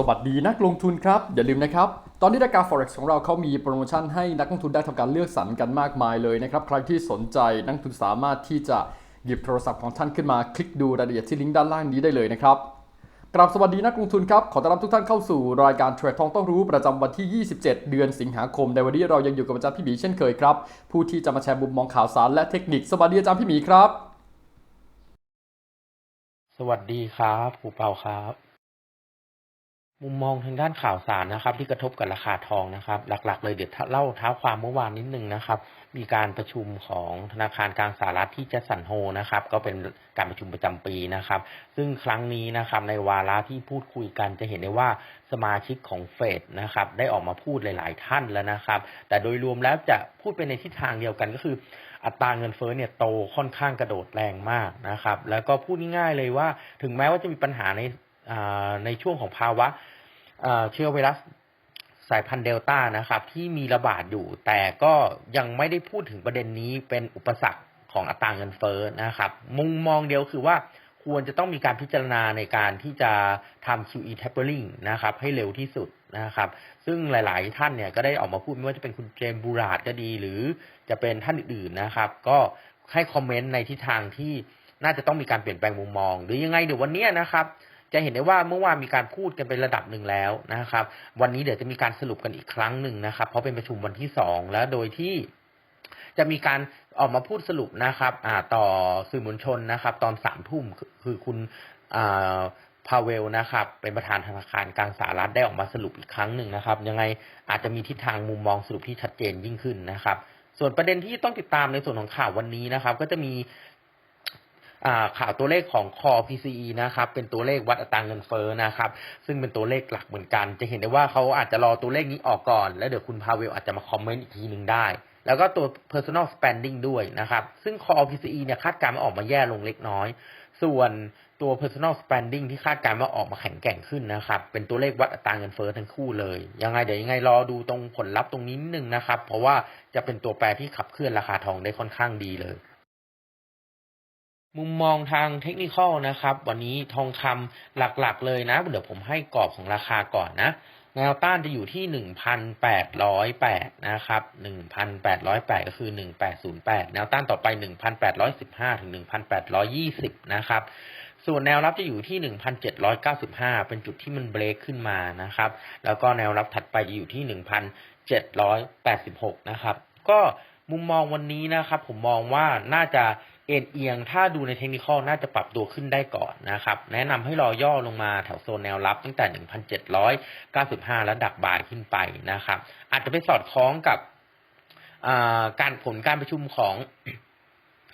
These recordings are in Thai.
สวัสดีนักลงทุนครับ อย่าลืมนะครับ ตอนนี้รายการ Forex ของเราเขามีโปรโมชั่นให้นักลงทุนได้ทำการเลือกสรรกันมากมายเลยนะครับ ใครที่สนใจนักลงทุนสามารถที่จะหยิบโทรศัพท์ของท่านขึ้นมาคลิกดูรายละเอียดที่ลิงก์ด้านล่างนี้ได้เลยนะครับกราบสวัสดีนักลงทุนครับ ขอต้อนรับทุกท่านเข้าสู่รายการเทรดทองต้องรู้ประจำวันที่ 27 เดือนสิงหาคม ในวันนี้เรายังอยู่กับอาจารย์พี่หมีเช่นเคยครับ ผู้ที่จะมาแชร์มุมมองข่าวสารและเทคนิค สวัสดีอาจารย์พี่หมีครับ สวัสดีครับครูเปาครับ มุมมองทางด้านข่าวสารนะครับ ที่กระทบกับราคาทองนะครับ หลัก ๆ เลยเดี๋ยวเล่าเท้าความเมื่อวานนิดนึงนะครับ มีการประชุมของธนาคารกลางสหรัฐที่จะสันโฮนะครับ ก็เป็นการประชุมประจำปีนะครับ ซึ่งครั้งนี้นะครับในวาระที่พูดคุยกันจะเห็นได้ว่าสมาชิกของเฟดนะครับ ได้ออกมาพูดหลาย ๆ ท่านแล้วนะครับ แต่โดยรวมแล้วจะพูดไปในทิศทางเดียวกันก็คือ อัตราเงินเฟ้อเนี่ยโตค่อนข้างกระโดดแรงมากนะครับ แล้วก็พูดง่ายๆเลยว่า ถึงแม้ว่าจะมีปัญหาในในช่วงของภาวะ เชื้อไวรัสสายพันธุ์เดลต้านะครับ ที่มีระบาดอยู่ แต่ก็ยังไม่ได้พูดถึงประเด็นนี้เป็นอุปสรรคของอัตราเงินเฟ้อนะครับ มุมมองเดียวคือว่าควรจะต้องมีการพิจารณาในการที่จะทำ QE tapering นะครับ ให้เร็วที่สุดนะครับ ซึ่งหลาย ๆ ท่านเนี่ยก็ได้ออกมาพูดไม่ว่าจะเป็นคุณเจมส์บูราดก็ดี หรือจะเป็นท่านอื่น ๆ นะครับ ก็ให้คอมเมนต์ในทิศทางที่น่าจะต้องมีการเปลี่ยนแปลงมุมมอง หรือยังไงเดี๋ยววันนี้นะครับ จะเห็นได้ว่าเมื่อวานมีการพูดกันเป็นระดับหนึ่งแล้วนะครับ วันนี้เดี๋ยวจะมีการสรุปกันอีกครั้งหนึ่งนะครับ เพราะเป็นประชุมวันที่สองแล้วโดยที่จะมีการออกมาพูดสรุปนะครับอ่าต่อสื่อมวลชนนะครับ ตอนสามทุ่มคือคุณอ่าพาเวลนะครับ เป็นประธานธนาคารกลางสหรัฐได้ออกมาสรุปอีกครั้งหนึ่งนะครับ ยังไงอาจจะมีทิศทางมุมมองสรุปที่ชัดเจนยิ่งขึ้นนะครับ ส่วนประเด็นที่ต้องติดตามในส่วนของข่าววันนี้นะครับ ก็จะมี ข่าวตัวเลขของ Core PCE นะครับเป็นตัวเลขวัดอัตราเงินเฟ้อนะครับ ซึ่งเป็นตัวเลขหลักเหมือนกัน จะเห็นได้ว่าเขาอาจจะรอตัวเลขนี้ออกก่อน แล้วเดี๋ยวคุณพาเวลอาจจะมาคอมเมนต์อีกทีหนึ่งได้ แล้วก็ตัว personal spending ด้วยนะครับ ซึ่ง Core PCE เนี่ยคาดการณ์ว่าออกมาแย่ลงเล็กน้อย ส่วนตัว personal spending ที่คาดการณ์ว่าออกมาแข็งแกร่งขึ้นนะครับ เป็นตัวเลขวัดอัตราเงินเฟ้อทั้งคู่เลย ยังไงเดี๋ยวยังไงรอดูตรงผลลัพธ์ตรงนี้นิดนึงนะครับ เพราะว่าจะเป็นตัวแปรที่ขับเคลื่อนราคาทองได้ค่อนข้างดีเลย มุมมองทางเทคนิคอลนะครับ วันนี้ทองคำหลักๆเลยนะ เดี๋ยวผมให้กรอบของราคาก่อนนะแนวต้านจะอยู่ที่หนึ่งพันแปดร้อยแปดนะครับหนึ่งพันแปดร้อยแปดก็คือหนึ่งแปดศูนย์แปดแนวต้านต่อไปหนึ่งพันแปดร้อยสิบห้าถึงหนึ่งพันแปดร้อยยี่สิบนะครับ ส่วนแนวรับจะอยู่ที่หนึ่งพันเจ็ดร้อยเก้าสิบห้าเป็นจุดที่มันเบรกขึ้นมานะครับ แล้วก็แนวรับถัดไปจะอยู่ที่หนึ่งพันเจ็ดร้อยแปดสิบหกนะครับ ก็มุมมองวันนี้นะครับ ผมมองว่าน่าจะ เอ็นเอียงถ้าดูในเทคนิคอลน่าจะปรับตัวขึ้นได้ก่อนนะครับ แนะนำให้รอย่อลงมาแถวโซนแนวรับตั้งแต่ 1,795 ระดับบายขึ้นไปนะครับ อาจจะไปสอดคล้องกับการผลการประชุมของ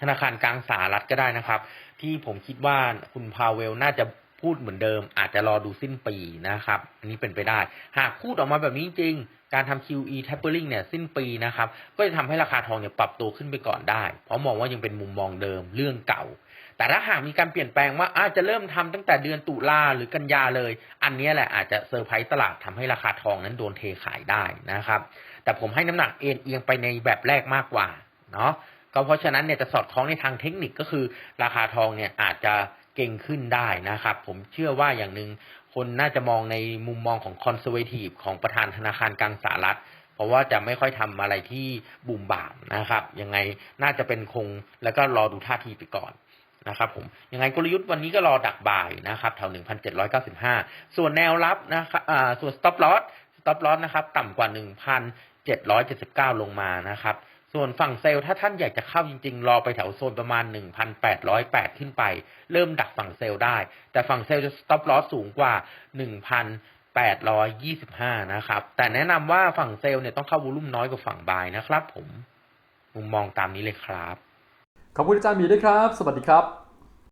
ธนาคารกลางสหรัฐก็ได้นะครับ ที่ผมคิดว่าคุณพาเวลน่าจะ พูดเหมือนเดิม อาจจะรอดูสิ้นปีนะครับอันนี้เป็นไปได้ หากพูดออกมาแบบนี้จริง การทำ QE tapering เนี่ยสิ้นปีนะครับ ก็จะทำให้ราคาทองเนี่ยปรับตัวขึ้นไปก่อนได้ เพราะมองว่ายังเป็นมุมมองเดิมเรื่องเก่า แต่ถ้าหากมีการเปลี่ยนแปลงว่าอาจจะเริ่มทำตั้งแต่เดือนตุลาหรือกันยาเลย อันนี้แหละอาจจะเซอร์ไพรส์ตลาดทำให้ราคาทองนั้นโดนเทขายได้นะครับ แต่ผมให้น้ำหนักเอ็นเอียงไปในแบบแรกมากกว่าเนาะก็เพราะฉะนั้นเนี่ยจะสอดคล้องในทางเทคนิคก็คือ ราคาทองเนี่ยอาจจะ เก่งขึ้นได้นะครับ ผมเชื่อว่าอย่างหนึ่งคนน่าจะมองในมุมมองของคอนเซอร์เวทีฟของประธานธนาคารกลางสหรัฐ เพราะว่าจะไม่ค่อยทำอะไรที่บุ่มบ่ามนะครับยังไงน่าจะเป็นคงแล้วก็รอดูท่าทีไปก่อนนะครับผมยังไงกลยุทธ์วันนี้ก็รอดักบ่ายนะครับแถว 1,795 ส่วนแนวรับนะครับอ่าส่วน stop loss stop loss นะครับ ต่ำกว่า 1,779 ลงมานะครับ ส่วนฝั่งเซลล์ถ้าท่านอยากจะเข้าจริงๆ รอไปแถวโซนประมาณ 1,808 ขึ้นไป เริ่มดักฝั่งเซลล์ได้ แต่ฝั่งเซลล์จะ stop loss สูงกว่า 1,825 นะครับ แต่แนะนำว่าฝั่งเซลล์เนี่ยต้องเข้าวอลุ่มน้อยกว่าฝั่งบายนะครับผม มุมมองตามนี้เลยครับ ขอบคุณอาจารย์มีด้วยครับ สวัสดีครับ